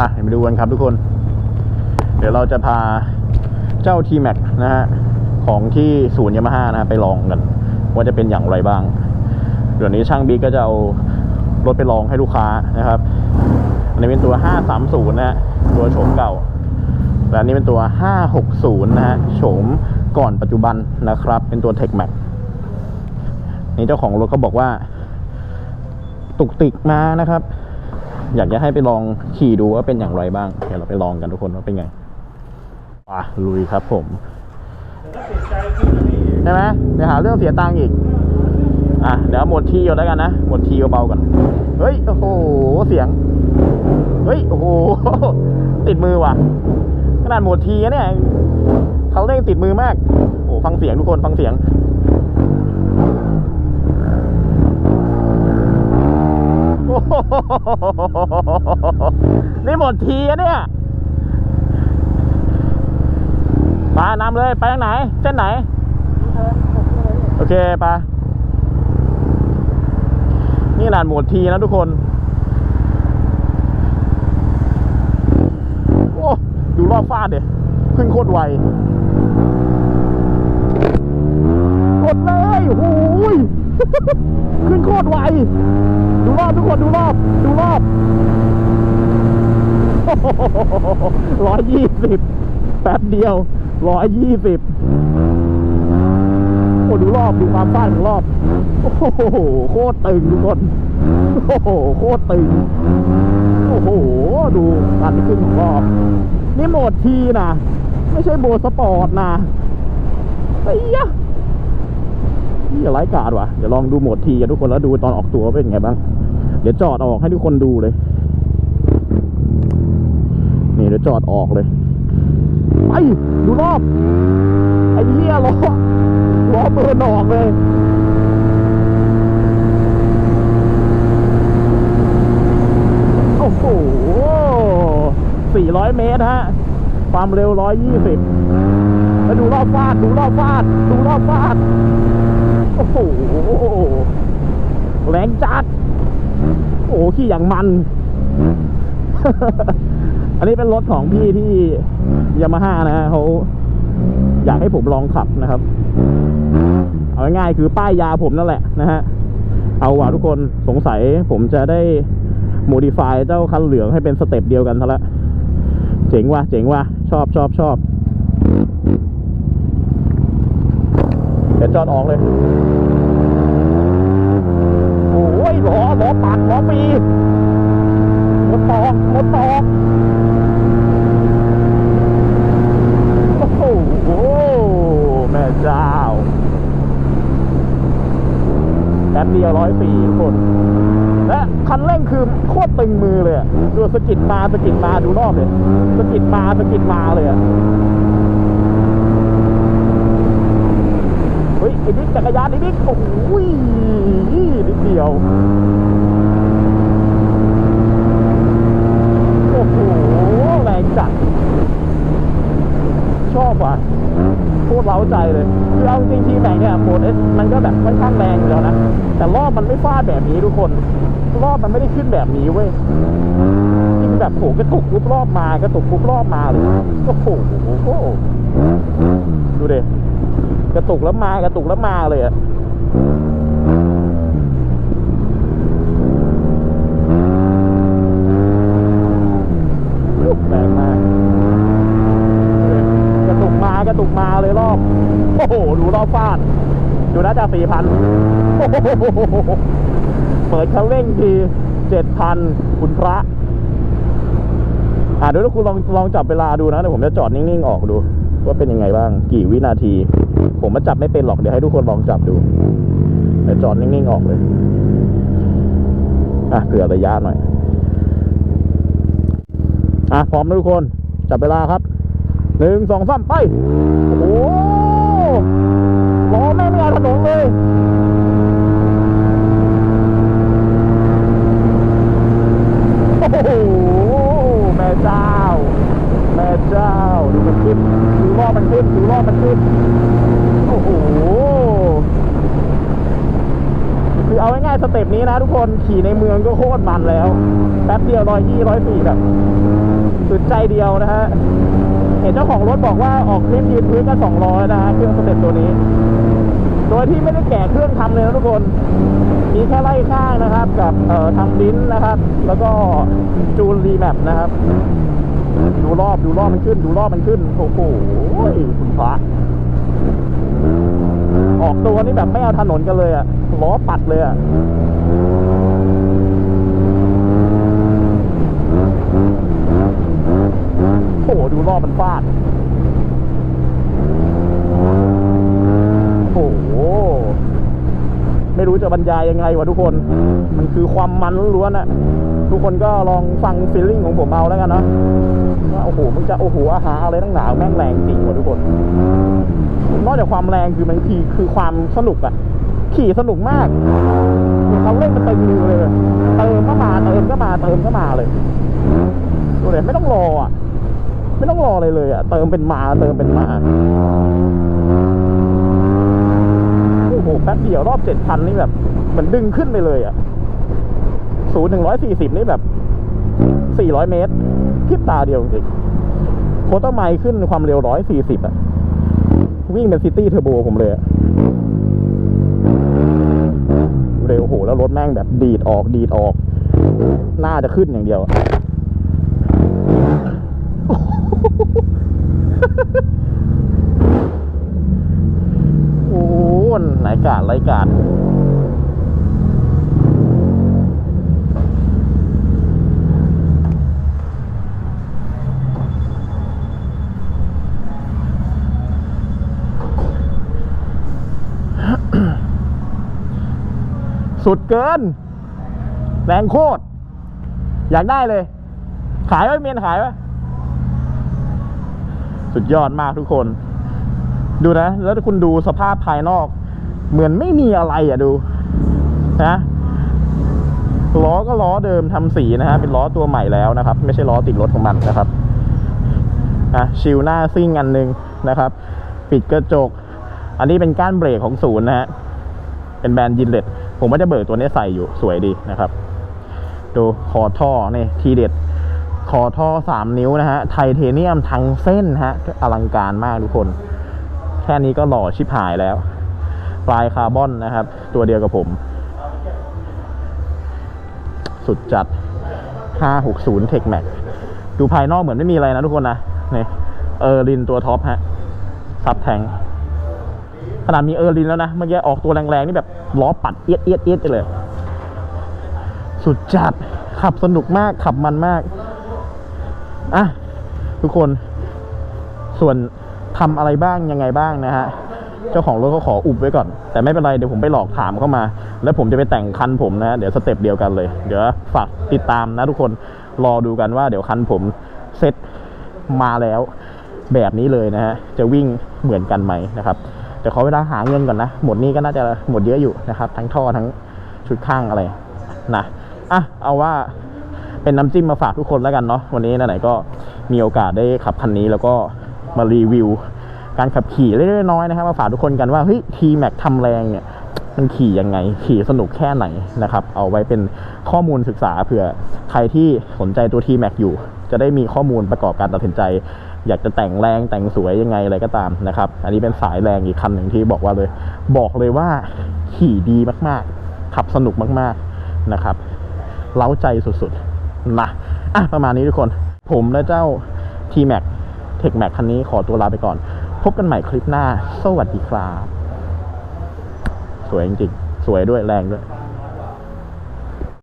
อะเดี๋ยวมาดูกันครับทุกคน เดี๋ยวเราจะพาเจ้า t m a x นะฮะ ของที่ศูนย์ยามาฮ่านะฮะไปลองกัน ว่าจะเป็นอย่างไรบ้าง เดี๋ยวนี้ช่างบิ๊กก็จะเอารถไปลองให้ลูกค้านะครับ อันนี้เป็นตัว 530 นะฮะ ตัวโฉมเก่า และอันนี้เป็นตัว 560 นะฮะ โฉมก่อนปัจจุบันนะครับ เป็นตัว Tech Max นี่เจ้าของรถเขาบอกว่า ตุกติกมานะครับ อยากจะให้ไปลองขี่ดูว่าเป็นอย่างไรบ้าง เดี๋ยวเราไปลองกันทุกคนว่าเป็นไงอะลุยครับผมใช่ไหมเดี๋ยวหาเรื่องเสียตังค์อีก อะเดี๋ยวหมดทีก่อนแล้วกันนะ หมดทีเบาๆก่อนเฮ้ย โอ้โห เสียง เฮ้ย โอ้โห ติดมือว่ะ ขนาดหมดทีเนี่ยเขาเร่งติดมือมาก โอ้ฟังเสียงทุกคนฟังเสียง นี่หมดทีอะเนี่ยมานำเลยไปทางไหน เส้นไหน โอเคไปะนี่ขนาดหมดทีนะทุกคน โอ้ ดูรอบฟาดเดี๋ยขึ้นโคตรไว กดเลยโอ้ยขึ้นโคตรไว ดูรอบทุกคนดูรอบ ดูรอบร้อยยี่สิบแป๊บเดียวร้อยยี่สิบโอ้ดูรอบดูความฟาดของรอบ โอ้โหโคตรตึงทุกคน โอ้โหโคตรตึง โอ้โหดูการขึ้นของรอบ นี่โหมดทีนะไม่ใช่โหมดสปอร์ตนะไอ้ยะนี่อะไรกาดวะเดี๋ยวลองดูโหมดทีกันทุกคนแล้วดูตอนออกตัวเป็นไงบ้าง เดี๋ยวจอดออกให้ทุกคนดูเลย นี่เดี๋ยวจอดออกเลย ไป ดูรอบ ไอ้เหี้ยล้อล้อเบิร์นออกเลยโอ้โห400 เมตรฮะ ความเร็ว 120แล้วดูรอบฟาด ดูรอบฟาด ดูรอบฟาด โอ้โห แรงจัด โอ้โหขี่อย่างมัน อันนี้เป็นรถของพี่ที่ยามาฮ่านะฮะเขาอยากให้ผมลองขับนะครับ เอาง่ายๆคือป้ายยาผมนั่นแหละนะฮะ เอาว่ะทุกคนสงสัยผมจะได้โมดิฟายเจ้าคันเหลืองให้เป็นสเต็ปเดียวกันซะละเจ๋งว่ะเจ๋งว่ะชอบชอบชอบเดี๋ยวจอดออกเลย โอ้ยหล้อล้อปัดล้อปีรถตอกรถตอกโอ้โหแม่เจ้าแป๊บเดียวร้อยปีทุกคนและคันเร่งคือโคตรตึงมือเลยดูสกิดมาสกิดมาดูรอบเลยสกิดมาสกิดมาเลยอะเฮ้ยไอ้บิ๊กจักรยานไอ้บิ๊กโอ้ย นิดเดียว โอ้โห แรงจัด ชอบว่ะโคตรเล้าใจเลย คือเอาจริงทีแบงเนี่ยโหมดเอสมันก็แบบค่อนข้างแรงอยู่แล้วนะ แต่รอบมันไม่ฟาดแบบนี้ทุกคน รอบมันไม่ได้ขึ้นแบบนี้เว้ยนี่คือแบบโหกระตุกปุ๊บรอบมากระตุกปุ๊บรอบมาเลยโอ้โหดูเดิกระตุกแล้วมากระตุกแล้วมาเลยอะ แรงมากกระตุกมากระตุกมาเลยรอบ โอ้โห ดูรอบฟาด ดูน่าจะสี่พันเปิดคันเร่งทีเจ็ดพันคุณพระ อ่าเดี๋ยวคุณลองลองจับเวลาดูนะเดี๋ยวผมจะจอดนิ่งๆออกดู ว่าเป็นยังไงบ้าง กี่วินาที ผมมาจับไม่เป็นหรอกเดี๋ยวให้ทุกคนลองจับดูเดี๋ยวจอดนิ่งๆออกเลย อะเผื่อระยะหน่อย อะพร้อมทุกคน จับเวลาครับหนึ่งสองสามไป โอ้โหล้อแม่งไม่เอาถนนเลย โอ้โห แม่เจ้า แม่เจ้า ดูมันขึ้น ดูรอบมันขึ้น ดูรอบมันขึ้น โอ้โห คือเอาง่ายๆสเต็ปนี้นะทุกคนขี่ในเมืองก็โคตรมันแล้ว แป๊บเดียวร้อยยี่ร้อยสี่แบบสุดใจเดียวนะฮะ เห็นเจ้าของรถบอกว่าออกคลิปยืนพื้นกันสองร้อยนะฮะเครื่องสเต็ปตัวนี้ โดยที่ไม่ได้แกะเครื่องทำเลยนะทุกคน มีแค่ไล่ข้างนะครับ กับเอ่อทำลิ้นนะครับ แล้วก็จูนรีแมปนะครับ ดูรอบดูรอบมันขึ้น ดูรอบมันขึ้นโอ้โหคุณพระ ออกตัวนี่แบบไม่เอาถนนกันเลยอะล้อปัดเลยอะโอ้โหดูรอบมันฟาด โอ้โห ไม่รู้จะบรรยายยังไงวะทุกคน มันคือความมันล้วนๆอะทุกคนก็ลองฟังฟีลลิ่งของผมเอาแล้วกันเนาะ ว่าโอ้โหมึงจะโอ้โหอาหารอะไรตั้งหนาวแม่งแรงจริงว่ะทุกคน นอกจากความแรงคือมันคือคือความสนุกอะขี่สนุกมากเขาเล่นมันเต็มมือเลยเติมก็มาเติมก็มาเติมก็มาเลยดูเลยไม่ต้องรออะ ไม่ต้องรอเลยเลยอะเติมเป็นมาเติมเป็นมาโอ้โหแป๊บเดียวรอบเจ็ดพันนี่แบบเหมือนดึงขึ้นไปเลยอะศูนย์ถึงร้อยสี่สิบนี่แบบสี่ร้อยเมตร พริบตาเดียวจริงโคตรไมล์ขึ้นความเร็วร้อยสี่สิบอะวิ่งเป็นซิตี้เทอร์โบผมเลยอะเร็วโหแล้วรถแม่งแบบดีดออกดีดออก หน้าจะขึ้นอย่างเดียว โอ้โหไหนกาดไรกาด สุดเกิน แรงโคตร อยากได้เลย ขายไว้เมียนขายไว้สุดยอดมากทุกคน ดูนะ แล้วคุณดูสภาพภายนอก เหมือนไม่มีอะไรอะดู นะล้อก็ล้อเดิมทำสีนะฮะ เป็นล้อตัวใหม่แล้วนะครับ ไม่ใช่ล้อติดรถของมันนะครับอะชิลหน้าซิ่งอันหนึ่งนะครับ ปิดกระจก อันนี้เป็นก้านเบรกของศูนย์นะฮะ เป็นแบรนด์ยินเลต ผมว่าจะเบิกตัวนี้ใส่อยู่สวยดีนะครับ ดูคอท่อนี่ทีเด็ดคอท่อสามนิ้วนะฮะไทเทเนียมทั้งเส้นฮะอลังการมากทุกคน แค่นี้ก็หล่อชิบหายแล้ว ปลายคาร์บอนนะครับ ตัวเดียวกับผม สุดจัด 560 Tech Max ดูภายนอกเหมือนไม่มีอะไรนะทุกคนนะนี่เออรินตัวท็อปฮะซับแทง ขนาดมีเออร์ลินแล้วนะเมื่อกี้ออกตัวแรงๆนี่แบบล้อปัดเอียดเอียดเอียดเลย สุดจัดขับสนุกมากขับมันมากอะทุกคน ส่วนทำอะไรบ้างยังไงบ้างนะฮะเจ้าของรถเขาขออุบไว้ก่อน แต่ไม่เป็นไรเดี๋ยวผมไปหลอกถามเข้ามา แล้วผมจะไปแต่งคันผมนะ เดี๋ยวสเต็ปเดียวกันเลย เดี๋ยวฝากติดตามนะทุกคนรอดูกันว่าเดี๋ยวคันผมเซ็ตมาแล้วแบบนี้เลยนะฮะจะวิ่งเหมือนกันไหมนะครับ แต่ขอเวลาหาเงินก่อนนะ หมดนี้ก็น่าจะหมดเยอะอยู่นะครับ ทั้งท่อทั้งชุดข้างอะไรนะอะเอาว่าเป็นน้ำจิ้มมาฝากทุกคนแล้วกันเนาะวันนี้ไหนๆก็มีโอกาสได้ขับคันนี้แล้วก็มารีวิว การขับขี่เล็กๆน้อยๆนะครับมาฝากทุกคนกันว่าเฮ้ยทีแม็กทำแรงเนี่ยมันขี่ยังไง ขี่สนุกแค่ไหนนะครับ เอาไว้เป็นข้อมูลศึกษาเผื่อใครที่สนใจตัว t m a x อยู่ จะได้มีข้อมูลประกอบการตัดสินใจ อยากจะแต่งแรงแต่งสวยยังไงอะไรก็ตามนะครับ อันนี้เป็นสายแรงอีกคันหนึ่งที่บอกว่าเลย บอกเลยว่าขี่ดีมากๆ ขับสนุกมากๆนะครับ เล้าใจสุดๆนะอะประมาณนี้ทุกคน ผมและเจ้า T-Max Tech Max คันนี้ขอตัวลาไปก่อน พบกันใหม่คลิปหน้า สวัสดีครับ สวยจริงๆ สวยด้วยแรงด้วย